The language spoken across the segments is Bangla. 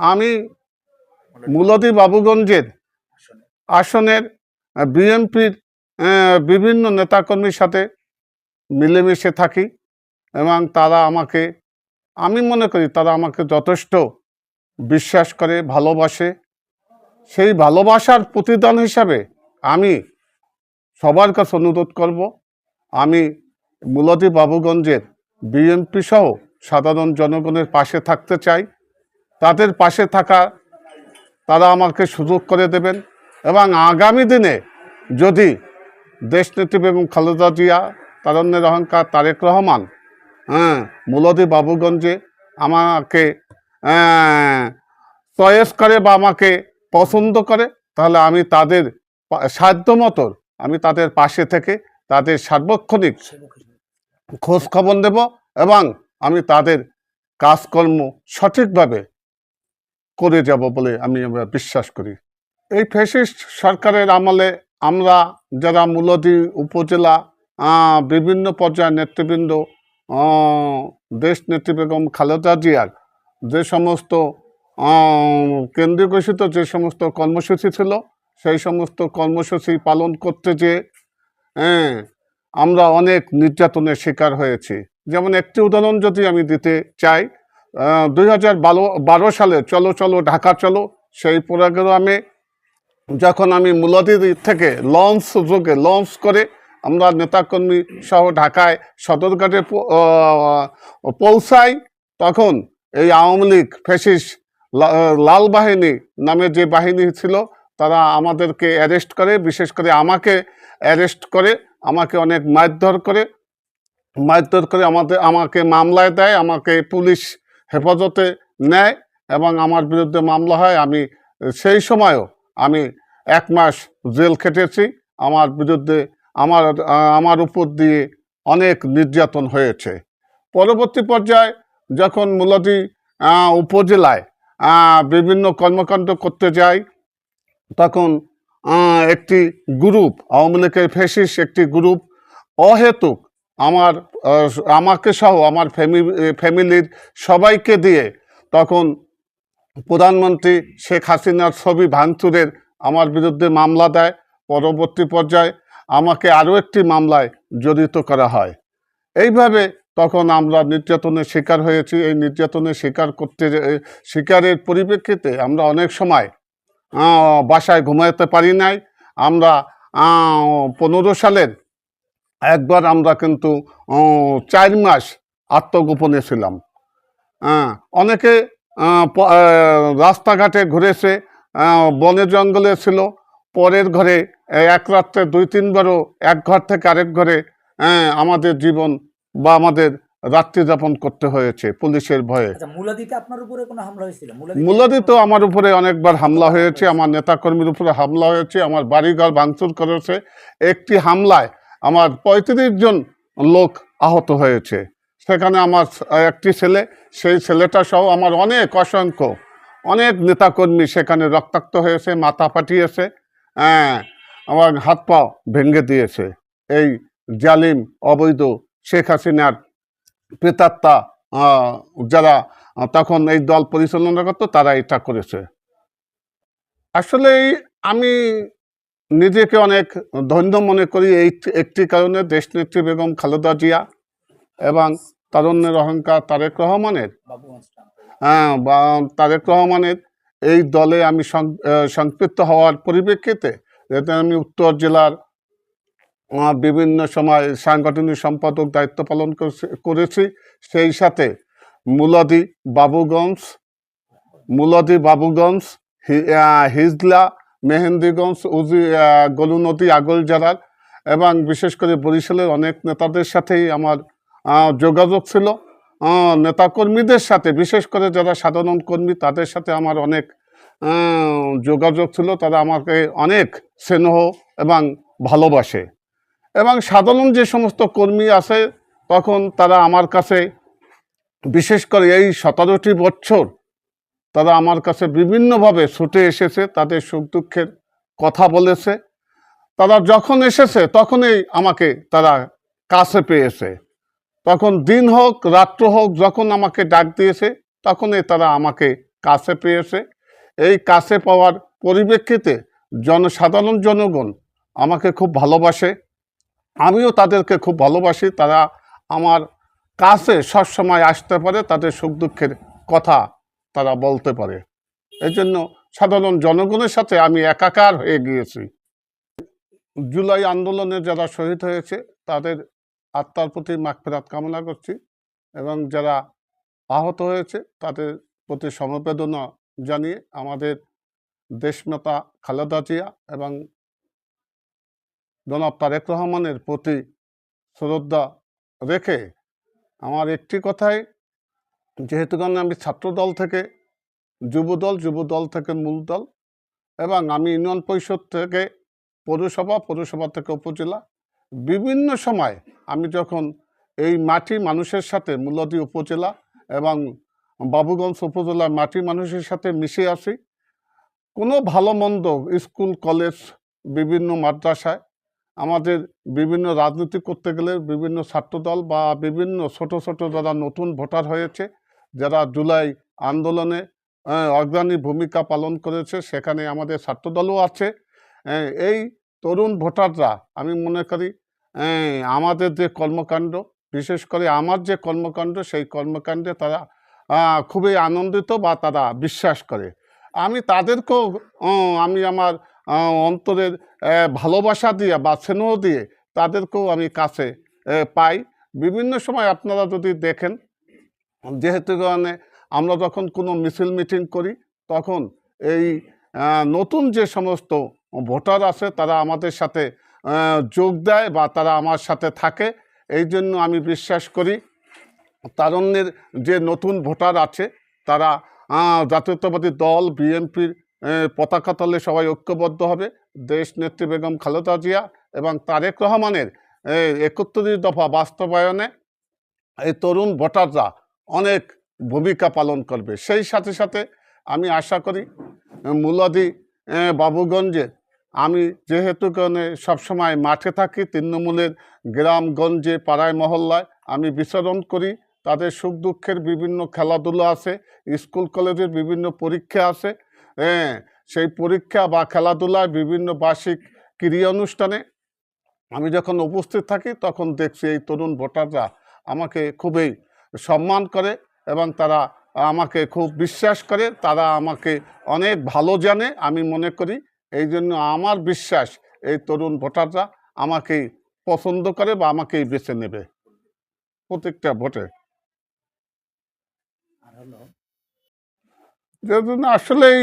আমি মূলতী বাবুগঞ্জের আসনের বিএনপির বিভিন্ন নেতাকর্মীর সাথে মিলেমিশে থাকি এবং তারা আমাকে, আমি মনে করি তারা আমাকে যথেষ্ট বিশ্বাস করে, ভালোবাসে। সেই ভালোবাসার প্রতিদান হিসাবে আমি সবার কাছে অনুরোধ করব, আমি মূলতী বাবুগঞ্জের বিএনপি সহ সাধারণ জনগণের পাশে থাকতে চাই। তাদের পাশে থাকা, তারা আমাকে সুযোগ করে দেবেন এবং আগামী দিনে যদি দেশনেত্রী বেগম খালেদা জিয়া তারণ্যের অহংকার তারেক রহমান হ্যাঁ মূলদী বাবুগঞ্জে আমাকে চয়েস করে বা আমাকে পছন্দ করে, তাহলে আমি তাদের সাধ্য মতো আমি তাদের পাশে থেকে তাদের সার্বক্ষণিক খোঁজ খবর নেব এবং আমি তাদের কাজকর্ম সঠিকভাবে করে যাব বলে আমি আমরা বিশ্বাস করি। এই ফ্যাসিস্ট সরকারের আমলে আমরা যারা মূলদী উপজেলা বিভিন্ন পর্যায়ের নেতৃবৃন্দ দেশ নেত্রী বেগম খালেদা জিয়ার যে সমস্ত কেন্দ্রীয় ঘোষিত যে সমস্ত কর্মসূচি ছিল, সেই সমস্ত কর্মসূচি পালন করতে যে হ্যাঁ আমরা অনেক নির্যাতনের শিকার হয়েছি। যেমন একটি উদাহরণ যদি আমি দিতে চাই দুই হাজার বারো বারো সালে চলো চলো, ঢাকা চলো। সেই প্রোগ্রামে যখন আমি মূলদী থেকে লঞ্চ যোগে, লঞ্চ করে আমরা নেতাকর্মী সহ ঢাকায় সদরঘাটে পৌঁছাই, তখন এই আওয়ামী লীগ ফেসিস লাল বাহিনী নামে যে বাহিনী ছিল, তারা আমাদেরকে অ্যারেস্ট করে, বিশেষ করে আমাকে অ্যারেস্ট করে, আমাকে অনেক মারধর করে। মারধর করে আমাদের, আমাকে মামলায় দেয়, আমাকে পুলিশ হেফাজতে নেয় এবং আমার বিরুদ্ধে মামলা হয়। আমি, সেই সময়ও আমি এক মাস জেল খেটেছি। আমার বিরুদ্ধে আমার আমার উপর দিয়ে অনেক নির্যাতন হয়েছে। পরবর্তী পর্যায়ে যখন মূলতী উপজেলায় বিভিন্ন কর্মকাণ্ড করতে যাই, তখন একটি গ্রুপ, আওয়ামী লীগের ফেসিস একটি গ্রুপ অহেতুক আমার আমাকে সহ আমার ফ্যামিলি ফ্যামিলির সবাইকে দিয়ে তখন প্রধানমন্ত্রী শেখ হাসিনার ছবি ভাঙচুরের আমার বিরুদ্ধে মামলা দেয়, পরবর্তী পর্যায়ে আমাকে আরও একটি মামলায় জড়িত করা হয়। এইভাবে তখন আমরা নির্যাতনের শিকার হয়েছি। এই নির্যাতনের শিকার করতে, শিকারের পরিপ্রেক্ষিতে আমরা অনেক সময় বাসায় ঘুমাতে পারি নাই। আমরা পনেরো সালের একবার আমরা কিন্তু চার মাস আত্মগোপনে ছিলাম। হ্যাঁ, অনেকে রাস্তাঘাটে ঘুরেছে বনে জঙ্গলে ছিল পরের ঘরে এক রাত্রে দুই তিনবারও এক ঘর থেকে আরেক ঘরে আমাদের জীবন বা আমাদের রাত্রি যাপন করতে হয়েছে পুলিশের ভয়ে। আচ্ছা মূলাদিতে আপনার উপরে কোনো হামলা হয়েছিল? মূলাদি মূলত তো আমার উপরে অনেকবার হামলা হয়েছে আমার নেতাকর্মীর উপরে হামলা হয়েছে আমার বাড়িঘর ভাঙচুর করেছে। একটি হামলায় আমার পঁয়ত্রিশ জন লোক আহত হয়েছে। সেখানে আমার একটি ছেলে, সেই ছেলেটা সহ আমার অনেক অসংখ্য, অনেক নেতাকর্মী সেখানে রক্তাক্ত হয়েছে, মাথা ফাটিয়েছে হ্যাঁ আমার হাত পা ভেঙে দিয়েছে। এই জালিম অবৈধ শেখ হাসিনার প্রেতাত্মা যারা তখন এই দল পরিচালনা করতো, তারা এটা করেছে। আসলে আমি নিজেকে অনেক ধন্য মনে করি এই একটি কারণে দেশনেত্রী বেগম খালেদা জিয়া এবং তারুণ্যের অহংকার তারেক রহমানের। হ্যাঁ, বা তারেক রহমানের এই দলে আমি সং- আহ, সংপৃক্ত হওয়ার পরিপ্রেক্ষিতে যাতে আমি উত্তর জেলার বিভিন্ন সময় সাংগঠনিক সম্পাদক দায়িত্ব পালন করছে- করেছি সেই সাথে মুলাদি বাবুগঞ্জ মুলাদি বাবুগঞ্জ হিজলা মেহেন্দিগঞ্জ উজি আহ, আগল জেলার এবং বিশেষ করে বরিশালের অনেক নেতাদের সাথেই আমার যোগাযোগ ছিল। নেতাকর্মীদের সাথে বিশেষ করে যারা সাধারণ কর্মী তাদের সাথে আমার অনেক যোগাযোগ ছিল। তারা আমাকে অনেক স্নেহ এবং ভালোবাসে। এবং সাধারণ যে সমস্ত কর্মী আছে তখন তারা আমার কাছে বিশেষ করে এই সতেরোটি বছর তারা আমার কাছে বিভিন্নভাবে ছুটে এসেছে, তাদের সুখ দুঃখের কথা বলেছে। তারা যখন এসেছে, তখনই আমাকে তারা কাছে পেয়েছে। তখন দিন হোক, রাত্র হোক, যখন আমাকে ডাক দিয়েছে, তখনই তারা আমাকে কাছে পেয়েছে। এই কাছে পাওয়ার পরিপ্রেক্ষিতে জনসাধারণ, জনগণ আমাকে খুব ভালোবাসে। আমিও তাদেরকে খুব ভালোবাসি। তারা আমার কাছে সবসময় আসতে পারে, তাদের সুখ দুঃখের কথা তারা বলতে পারে। এই জন্য সাধারণ জনগণের সাথে আমি একাকার হয়ে গিয়েছি। জুলাই আন্দোলনে যারা শহীদ হয়েছে, তাদের আত্মার প্রতি মাগফিরাত কামনা করছি এবং যারা আহত হয়েছে, তাদের প্রতি সমবেদনা জানিয়ে আমাদের দেশনেতা খালেদা জিয়া এবং জনাব তারেক রহমানের প্রতি শ্রদ্ধা রেখে আমার একটি কথাই যেহেতু কারণে আমি ছাত্রদল থেকে, যুবদল যুবদল থেকে মূল দল এবং আমি ইউনিয়ন পরিষদ থেকে পৌরসভা পৌরসভা থেকে উপজেলা। বিভিন্ন সময় আমি যখন এই মাটি মানুষের সাথে, মূলদী উপজেলা এবং বাবুগঞ্জ উপজেলার মাটি মানুষের সাথে মিশে আসি, কোনো ভালো মন্দ স্কুল, কলেজ, বিভিন্ন মাদ্রাসায় আমাদের বিভিন্ন রাজনীতি করতে গেলে বিভিন্ন ছাত্রদল বা বিভিন্ন ছোট ছোট যারা নতুন ভোটার হয়েছে যারা জুলাই আন্দোলনে অগ্রণী ভূমিকা পালন করেছে, সেখানে আমাদের ছাত্রদলও আছে। এই তরুণ ভোটাররা, আমি মনে করি আমাদের যে কর্মকাণ্ড, বিশেষ করে আমার যে কর্মকাণ্ড, সেই কর্মকাণ্ডে তারা খুবই আনন্দিত বা তারা বিশ্বাস করে। আমি তাদেরকেও আমি আমার অন্তরের ভালোবাসা দিয়ে বা স্নেহ দিয়ে তাদেরকেও আমি কাছে পাই। বিভিন্ন সময় আপনারা যদি দেখেন যেহেতু কারণে আমরা যখন কোনো মিছিল মিটিং করি, তখন এই নতুন যে সমস্ত ভোটার আছে তারা আমাদের সাথে যোগ দেয় বা তারা আমার সাথে থাকে। এই জন্য আমি বিশ্বাস করি তারণ্যের যে নতুন ভোটার আছে, তারা জাতীয়তাবাদী দল, বিএনপির পতাকা তলে সবাই ঐক্যবদ্ধ হবে। দেশ নেত্রী বেগম খালেদা জিয়া এবং তারেক রহমানের একত্রিশ দফা বাস্তবায়নে এই তরুণ ভোটাররা অনেক ভূমিকা পালন করবে। সেই সাথে সাথে আমি আশা করি আহ, বাবুগঞ্জে আমি যেহেতু সবসময় মাঠে থাকি তৃণমূলের গ্রামগঞ্জে পাড়ায় মহল্লায় আমি বিচরণ করি। তাদের সুখ দুঃখের বিভিন্ন খেলাধুলা আছে স্কুল কলেজের বিভিন্ন পরীক্ষা আছে হ্যাঁ সেই পরীক্ষা বা খেলাধুলায় বিভিন্ন বার্ষিক ক্রীড়া অনুষ্ঠানে আমি যখন উপস্থিত থাকি তখন দেখছি এই তরুণ ভোটাররা আমাকে খুবই সম্মান করে এবং তারা আমাকে খুব বিশ্বাস করে তারা আমাকে অনেক ভালো জানে আমি মনে করি। এই জন্য আমার বিশ্বাস এই তরুণ ভোটাররা আমাকেই পছন্দ করে বা আমাকেই বেছে নেবে। প্রত্যেকটা ভোটে। আর হলো? যার জন্য আসলেই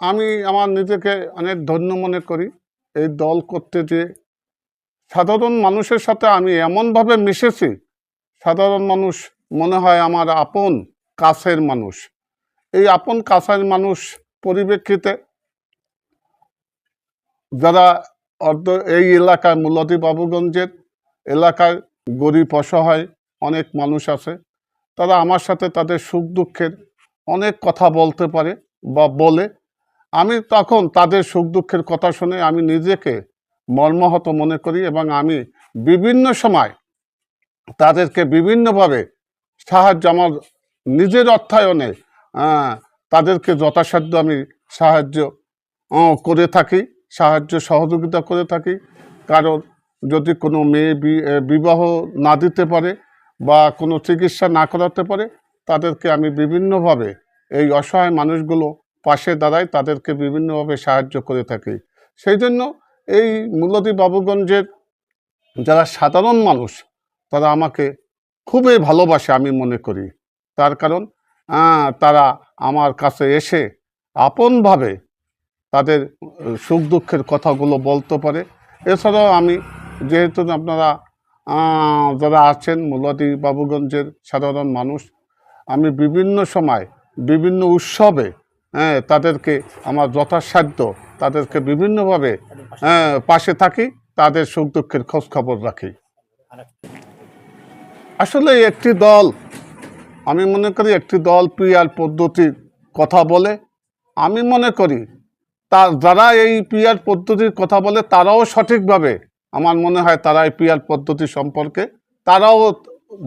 আমি আমার নিজেকে অনেক ধন্য মনে করি। এই দল করতে যে সাধারণ মানুষের সাথে আমি এমনভাবে মিশেছি সাধারণ মানুষ মনে হয় আমার আপন কাছের মানুষ। এই আপন কাছের মানুষ পরিপ্রেক্ষিতে যারা অর্ধ এই এলাকায় মুলাদি বাবুগঞ্জের এলাকায় গরিব অসহায় অনেক মানুষ আছে, তারা আমার সাথে তাদের সুখ দুঃখের অনেক কথা বলতে পারে বা বলে। আমি তখন তাদের সুখ দুঃখের কথা শুনে আমি নিজেকে মর্মাহত মনে করি এবং আমি বিভিন্ন সময় তাদেরকে বিভিন্নভাবে সাহায্য আমার নিজের অর্থায়নে তাদেরকে যথাসাধ্য আমি সাহায্য করে থাকি, সাহায্য সহযোগিতা করে থাকি। কারণ যদি কোনো মেয়ে বিবাহ না দিতে পারে বা কোনো চিকিৎসা না করাতে পারে, তাদেরকে আমি বিভিন্নভাবে এই অসহায় মানুষগুলো পাশে দাঁড়াই তাদেরকে বিভিন্নভাবে সাহায্য করে থাকি। সেই জন্য এই মূলতী বাবুগঞ্জের যারা সাধারণ মানুষ, তারা আমাকে খুবই ভালোবাসে আমি মনে করি। তার কারণ তারা আমার কাছে এসে আপনভাবে তাদের সুখ দুঃখের কথাগুলো বলতে পারে। এছাড়াও আমি, যেহেতু আপনারা যারা আছেন মুলাদি বাবুগঞ্জের সাধারণ মানুষ, আমি বিভিন্ন সময় বিভিন্ন উৎসবে হ্যাঁ তাদেরকে আমার যথাসাধ্য তাদেরকে বিভিন্নভাবে পাশে থাকি, তাদের সুখ দুঃখের খোঁজ খবর রাখি আসলে একটি দল, আমি মনে করি একটি দল পিআর পদ্ধতির কথা বলে, আমি মনে করি তা যারা এই পিআর পদ্ধতির কথা বলে তারাও সঠিকভাবে, আমার মনে হয় তারা এই পিআর পদ্ধতি সম্পর্কে তারাও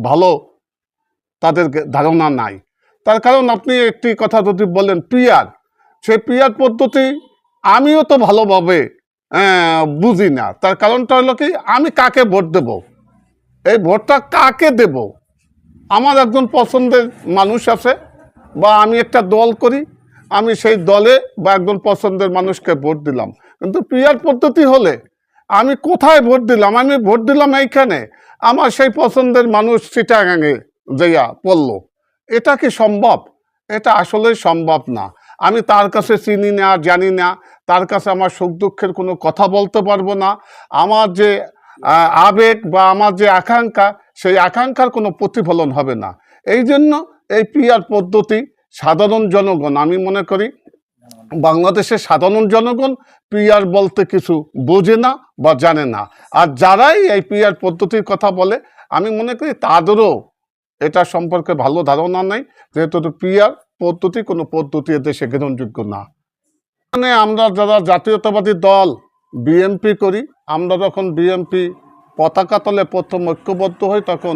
ভালো তাদের ধারণা নাই। তার কারণ আপনি একটি কথা যদি বলেন পিয়ার, সেই পিআর পদ্ধতি আমিও তো ভালোভাবে বুঝি না। তার কারণটা হলো কি, আমি কাকে ভোট দেব? এই ভোটটা কাকে দেব? আমার একজন পছন্দের মানুষ আছে, বা আমি একটা দল করি, আমি সেই দলে বা একজন পছন্দের মানুষকে ভোট দিলাম। কিন্তু পিয়ার পদ্ধতি হলে আমি কোথায় ভোট দিলাম? আমি ভোট দিলাম এইখানে। আমার সেই পছন্দের মানুষ চিটাগাঙে যাইয়া পড়ল। এটা কি সম্ভব? এটা আসলে সম্ভব না। আমি তার কাছে চিনি না, জানি না। তার কাছে আমার সুখ দুঃখের কোনো কথা বলতে পারব না। আমার যে আবেগ বা আমার যে আকাঙ্ক্ষা, সেই আকাঙ্ক্ষার কোনো প্রতিফলন হবে না। এই জন্য এই পিয়ার পদ্ধতি সাধারণ জনগণ, আমি মনে করি বাংলাদেশের সাধারণ জনগণ পিয়ার বলতে কিছু বোঝে না বা জানে না। আর যারাই এই পিআর পদ্ধতির কথা বলে, আমি মনে করি তাদেরও এটা সম্পর্কে ভালো ধারণা নেই, যেহেতু পিয়ার পদ্ধতি কোনো পদ্ধতি দেশে গ্রহণযোগ্য না। মানে আমরা যারা জাতীয়তাবাদী দল, বিএনপি করি আমরা যখন বিএনপি পতাকা তলে প্রথম ঐক্যবদ্ধ হই, তখন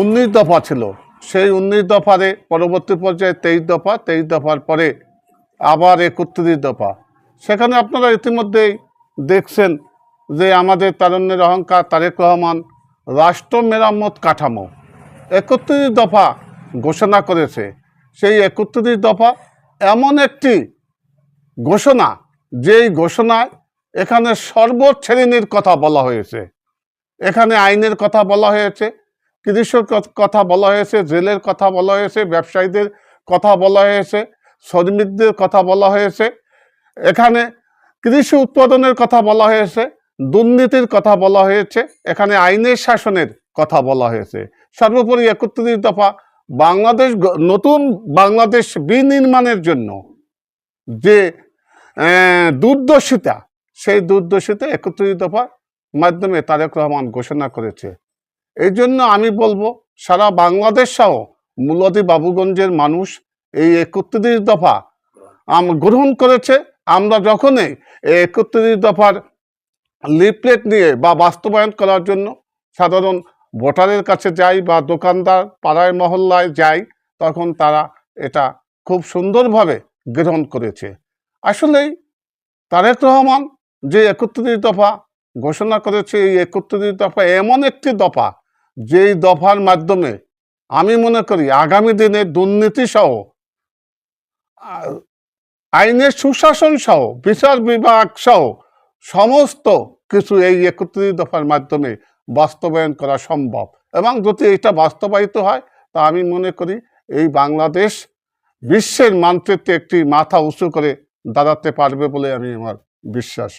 উনিশ দফা ছিল। সেই উনিশ দফারে পরবর্তী পর্যায়ে তেইশ দফা, তেইশ দফার পরে আবার একত্রিশ দফা। সেখানে আপনারা ইতিমধ্যেই দেখছেন যে আমাদের তারুণ্যের অহংকার, তারেক রহমান রাষ্ট্র মেরামত কাঠামো একত্রিশ দফা ঘোষণা করেছে। সেই একত্রিশ দফা এমন একটি ঘোষণা, যেই ঘোষণায় এখানে সর্বশ্রেণীর কথা বলা হয়েছে। এখানে আইনের কথা বলা হয়েছে কৃষক কথা বলা হয়েছে, জেলের কথা বলা হয়েছে, ব্যবসায়ীদের কথা বলা হয়েছে, শ্রমিকদের কথা বলা হয়েছে। এখানে কৃষি উৎপাদনের কথা বলা হয়েছে, দুর্নীতির কথা বলা হয়েছে, এখানে আইনের শাসনের কথা বলা হয়েছে। সর্বোপরি একত্রিশ দফা বাংলাদেশ নতুন বাংলাদেশ বিনির্মাণের জন্য যে দুর্দশিতা সেই দুর্দশিতা একত্রিশ দফার মাধ্যমে তারেক রহমান ঘোষণা করেছে। এই জন্য আমি বলব, সারা বাংলাদেশ সহ মুলাদি বাবুগঞ্জের মানুষ এই একত্রিশ দফা গ্রহণ করেছে। আমরা যখনই এই একত্রিশ দফার লিফলেট নিয়ে বা বাস্তবায়ন করার জন্য সাধারণ ভোটারের কাছে যাই বা দোকানদার পাড়ায়, মহল্লায় যাই, তখন তারা এটা খুব সুন্দরভাবে গ্রহণ করেছে। আসলেই তারেক রহমান যে একত্রিশ দফা ঘোষণা করেছে এই একত্রিশ দফা এমন একটি দফা যেই দফার মাধ্যমে আমি মনে করি আগামী দিনে দুর্নীতি সহ, আইনের সুশাসন সহ, বিচার বিভাগ সহ সমস্ত কিছু এই একত্রিশ দফার মাধ্যমে বাস্তবায়ন করা সম্ভব। এবং যদি এটা বাস্তবায়িত হয়, তা আমি মনে করি এই বাংলাদেশ বিশ্বের মানচিত্রে একটি মাথা উঁচু করে দাঁড়াতে পারবে বলে আমি আমার বিশ্বাস।